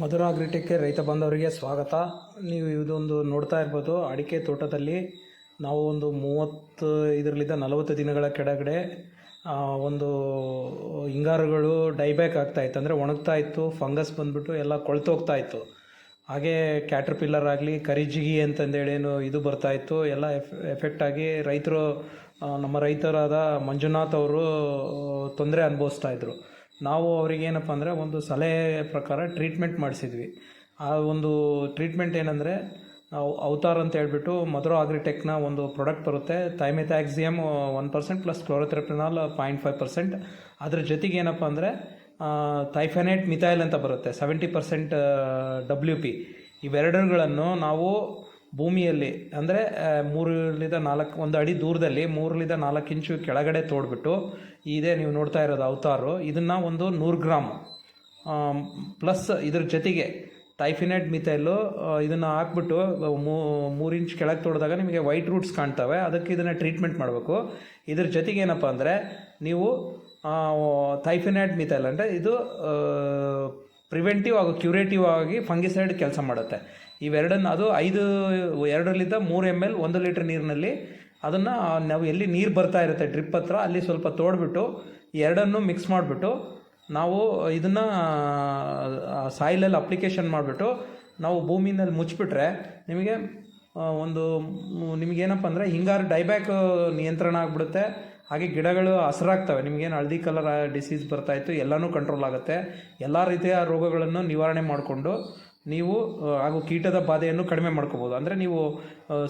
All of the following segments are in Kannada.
ಮಧುರ ಅಗ್ರಿಟೆಕ್ಗೆ ರೈತ ಬಾಂಧವರಿಗೆ ಸ್ವಾಗತ. ನೀವು ಇದೊಂದು ನೋಡ್ತಾ ಇರ್ಬೋದು. ಅಡಿಕೆ ತೋಟದಲ್ಲಿ ನಾವು ಒಂದು ಮೂವತ್ತು ಇದರಲ್ಲಿದ್ದ ನಲವತ್ತು ದಿನಗಳ ಕೆಳಗಡೆ ಒಂದು ಹಿಂಗಾರುಗಳು ಡೈಬ್ಯಾಕ್ ಆಗ್ತಾ ಇತ್ತು. ಅಂದರೆ ಒಣಗ್ತಾ ಇತ್ತು, ಫಂಗಸ್ ಬಂದ್ಬಿಟ್ಟು ಎಲ್ಲ ಕೊಳ್ತೋಗ್ತಾ ಇತ್ತು. ಹಾಗೆ ಕ್ಯಾಟ್ರ್ ಪಿಲ್ಲರ್ ಆಗಲಿ, ಕರಿಜಿಗಿ ಅಂತಂದೇಳೇನು ಇದು ಬರ್ತಾ ಇತ್ತು. ಎಲ್ಲ ಎಫ್, ಎಫೆಕ್ಟ್ ಆಗಿ ರೈತರು ನಮ್ಮ ರೈತರಾದ ಮಂಜುನಾಥ್ ಅವರು ತೊಂದರೆ ಅನುಭವಿಸ್ತಾ ಇದ್ರು. ನಾವು ಅವ್ರಿಗೆ ಏನಪ್ಪ ಅಂದರೆ ಒಂದು ಸಲಹೆ ಪ್ರಕಾರ ಟ್ರೀಟ್ಮೆಂಟ್ ಮಾಡಿಸಿದ್ವಿ. ಆ ಒಂದು ಟ್ರೀಟ್ಮೆಂಟ್ ಏನಂದರೆ, ನಾವು ಅವತಾರ್ ಅಂತ ಹೇಳ್ಬಿಟ್ಟು ಮಧುರ ಆಗ್ರಿಟೆಕ್ನ ಒಂದು ಪ್ರಾಡಕ್ಟ್ ಬರುತ್ತೆ. ಥೈಮೆಥ್ಯಾಕ್ಸಿಯಮ್ ಒನ್ ಪರ್ಸೆಂಟ್ ಪ್ಲಸ್ ಕ್ಲೋರೋಥೆರಪಿನಾಲ್ ಪಾಯಿಂಟ್ ಫೈವ್ ಪರ್ಸೆಂಟ್ ಅದ್ರ ಜೊತೆಗೆ ಏನಪ್ಪ ಅಂದರೆ ಥೈಫೆನೇಟ್ ಮಿಥೈಲ್ ಅಂತ ಬರುತ್ತೆ ಸೆವೆಂಟಿ ಪರ್ಸೆಂಟ್ ಡಬ್ಲ್ಯೂ ಪಿ ಇವೆರಡುಗಳನ್ನು ನಾವು ಭೂಮಿಯಲ್ಲಿ, ಅಂದರೆ ಮೂರರಿಂದ ನಾಲ್ಕು, ಒಂದು ಅಡಿ ದೂರದಲ್ಲಿ ಮೂರರಿಂದ ನಾಲ್ಕು ಇಂಚು ಕೆಳಗಡೆ ತೋಡ್ಬಿಟ್ಟು, ಇದೇ ನೀವು ನೋಡ್ತಾ ಇರೋದು ಅವತಾರು. ಇದನ್ನು ಒಂದು ನೂರು ಗ್ರಾಮ್. ಪ್ಲಸ್ ಇದ್ರ ಜೊತೆಗೆ ಟೈಫಿನೈಡ್ ಮಿಥೈಲು ಇದನ್ನು ಹಾಕ್ಬಿಟ್ಟು ಮೂರು ಇಂಚ್ ಕೆಳಗೆ ತೋಡಿದಾಗ ನಿಮಗೆ ವೈಟ್ ರೂಟ್ಸ್ ಕಾಣ್ತವೆ. ಅದಕ್ಕೆ ಇದನ್ನು ಟ್ರೀಟ್ಮೆಂಟ್ ಮಾಡಬೇಕು. ಇದ್ರ ಜೊತೆಗೆ ಏನಪ್ಪ ಅಂದರೆ, ನೀವು ಥೈಫಿನೈಡ್ ಮಿಥೈಲ್ ಅಂದರೆ ಇದು ಪ್ರಿವೆಂಟಿವ್ ಹಾಗೂ ಕ್ಯೂರೇಟಿವ್ ಆಗಿ ಫಂಗಿಸೈಡ್ ಕೆಲಸ ಮಾಡುತ್ತೆ. ಇವೆರಡನ್ನು ಅದು ಐದು ಎರಡರಿಂದ ಮೂರು ಎಂ ಎಲ್ ಒಂದು ಲೀಟ್ರ್ ನೀರಿನಲ್ಲಿ ಅದನ್ನು ನಾವು ಎಲ್ಲಿ ನೀರು ಬರ್ತಾ ಇರುತ್ತೆ ಡ್ರಿಪ್ ಹತ್ರ, ಅಲ್ಲಿ ಸ್ವಲ್ಪ ತೋಡ್ಬಿಟ್ಟು ಎರಡನ್ನು ಮಿಕ್ಸ್ ಮಾಡಿಬಿಟ್ಟು ನಾವು ಇದನ್ನು ಸಾಯಿಲಲ್ಲಿ ಅಪ್ಲಿಕೇಶನ್ ಮಾಡಿಬಿಟ್ಟು ನಾವು ಭೂಮಿನಲ್ಲಿ ಮುಚ್ಚಿಬಿಟ್ರೆ ನಿಮಗೆ ಒಂದು, ನಿಮಗೇನಪ್ಪ ಅಂದರೆ ಹಿಂಗಾರು ಡೈಬ್ಯಾಕ್ ನಿಯಂತ್ರಣ ಆಗಿಬಿಡುತ್ತೆ. ಹಾಗೆ ಗಿಡಗಳು ಹಸಿರಾಗ್ತವೆ. ನಿಮಗೇನು ಹಳದಿ ಕಲರ್ ಡಿಸೀಸ್ ಬರ್ತಾಯಿತ್ತು ಎಲ್ಲನೂ ಕಂಟ್ರೋಲ್ ಆಗುತ್ತೆ. ಎಲ್ಲ ರೀತಿಯ ರೋಗಗಳನ್ನು ನಿವಾರಣೆ ಮಾಡಿಕೊಂಡು ನೀವು ಹಾಗೂ ಕೀಟದ ಬಾಧೆಯನ್ನು ಕಡಿಮೆ ಮಾಡ್ಕೋಬೋದು. ಅಂದರೆ ನೀವು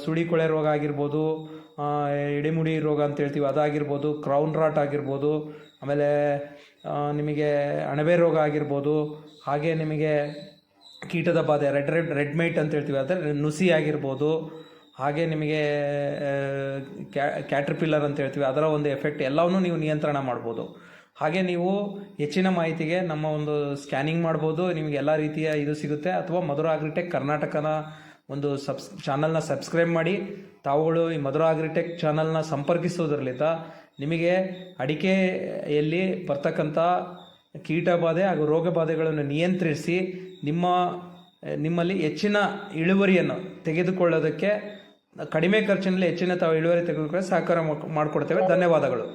ಸುಳಿ, ಕೊಳೆ ರೋಗ ಆಗಿರ್ಬೋದು ಎಡೆಮುಡಿ ರೋಗ ಅಂತ ಹೇಳ್ತೀವಿ, ಅದಾಗಿರ್ಬೋದು ಕ್ರೌನ್ ರಾಟ್ ಆಗಿರ್ಬೋದು, ಆಮೇಲೆ ನಿಮಗೆ ಅಣಬೆ ರೋಗ ಆಗಿರ್ಬೋದು, ಹಾಗೆ ನಿಮಗೆ ಕೀಟದ ಬಾಧೆ, ರೆಡ್ ರೆಡ್ ರೆಡ್ ಮೈಟ್ ಅಂತ ಹೇಳ್ತೀವಿ ಅಂದರೆ ನುಸಿ ಆಗಿರ್ಬೋದು, ಹಾಗೆ ನಿಮಗೆ ಕ್ಯಾ, ಕ್ಯಾಟ್ರಿಪಿಲ್ಲರ್ ಅಂತ ಹೇಳ್ತೀವಿ, ಅದರ ಒಂದು ಎಫೆಕ್ಟ್ ಎಲ್ಲವನ್ನೂ ನೀವು ನಿಯಂತ್ರಣ ಮಾಡ್ಬೋದು. ಹಾಗೆ ನೀವು ಹೆಚ್ಚಿನ ಮಾಹಿತಿಗೆ ನಮ್ಮ ಒಂದು ಸ್ಕ್ಯಾನಿಂಗ್ ಮಾಡ್ಬೋದು. ನಿಮಗೆ ಎಲ್ಲ ರೀತಿಯ ಇದು ಸಿಗುತ್ತೆ. ಅಥವಾ ಮಧುರ ಅಗ್ರಿಟೆಕ್ ಕರ್ನಾಟಕನ ಒಂದು ಸಬ್ಸ್, ಚಾನಲ್ನ ಸಬ್ಸ್ಕ್ರೈಬ್ ಮಾಡಿ. ತಾವುಗಳು ಈ ಮಧುರ ಅಗ್ರಿಟೆಕ್ ಚಾನಲ್ನ ಸಂಪರ್ಕಿಸೋದ್ರಲ್ಲಿಂದ ನಿಮಗೆ ಅಡಿಕೆಯಲ್ಲಿ ಬರ್ತಕ್ಕಂಥ ಕೀಟ ಬಾಧೆ ಹಾಗೂ ರೋಗ ಬಾಧೆಗಳನ್ನು ನಿಯಂತ್ರಿಸಿ ನಿಮ್ಮ, ನಿಮ್ಮಲ್ಲಿ ಹೆಚ್ಚಿನ ಇಳುವರಿಯನ್ನು ತೆಗೆದುಕೊಳ್ಳೋದಕ್ಕೆ ಕಡಿಮೆ ಖರ್ಚಿನಲ್ಲಿ ಹೆಚ್ಚಿನ ತಾವು ಇಳುವರಿ ತೆಗೆದುಕೊಳ್ಳಿ ಸಹಕಾರ ಮಾಡಿಕೊಡ್ತೇವೆ. ಧನ್ಯವಾದಗಳು.